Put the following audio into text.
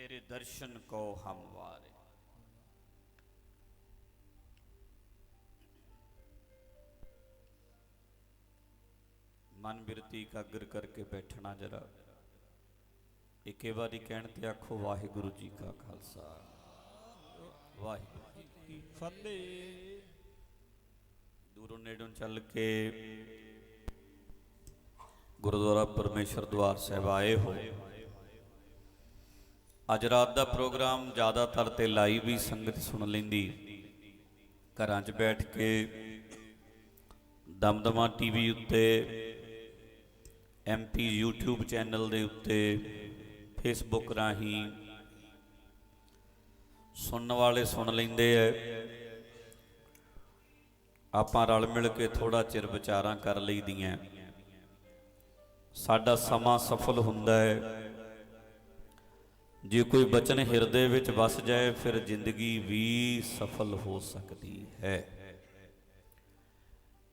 ਤੇਰੇ ਦਰਸ਼ਨ ਕੋ ਹਮਵਾਰੇ ਮਨ ਬਿਰਤੀ ਇਕਾਗਰ ਕਰਕੇ ਬੈਠਣਾ ਜਰਾ। ਇੱਕੇ ਵਾਰੀ ਕਹਿਣ ਤੇ ਆਖੋ, ਵਾਹਿਗੁਰੂ ਜੀ ਕਾ ਖਾਲਸਾ। ਵਾਹਿਗੁਰੂ ਜੀ ਕੀ ਫਤਿਹ। ਦੂਰੋਂ ਨੇੜੋਂ ਚੱਲ ਕੇ ਗੁਰਦੁਆਰਾ ਪਰਮੇਸ਼ਰ ਦਵਾਰ ਸਾਹਿਬ ਆਏ ਹੋ। ਅੱਜ ਰਾਤ ਦਾ ਪ੍ਰੋਗਰਾਮ ਜ਼ਿਆਦਾਤਰ ਤੇ ਲਾਈਵ ਹੀ ਸੰਗਤ ਸੁਣ ਲੈਂਦੀ ਘਰਾਂ 'ਚ ਬੈਠ ਕੇ ਦਮਦਮਾ ਟੀਵੀ ਉੱਤੇ ਐਮਪੀ YouTube ਚੈਨਲ ਦੇ ਉੱਤੇ ਫੇਸਬੁੱਕ ਰਾਹੀਂ ਸੁਣਨ ਵਾਲੇ ਸੁਣ ਲੈਂਦੇ ਐ ਆਪਾਂ ਰਲ ਮਿਲ ਕੇ ਥੋੜਾ ਚਿਰ ਵਿਚਾਰਾਂ ਕਰ ਲਈਦੀਆਂ। ਸਾਡਾ ਸਮਾਂ ਸਫਲ ਹੁੰਦਾ ਹੈ। ਜੇ ਕੋਈ ਬਚਨ ਹਿਰਦੇ ਵਿੱਚ ਵਸ ਜਾਏ ਫਿਰ ਜ਼ਿੰਦਗੀ ਵੀ ਸਫਲ ਹੋ ਸਕਦੀ ਹੈ।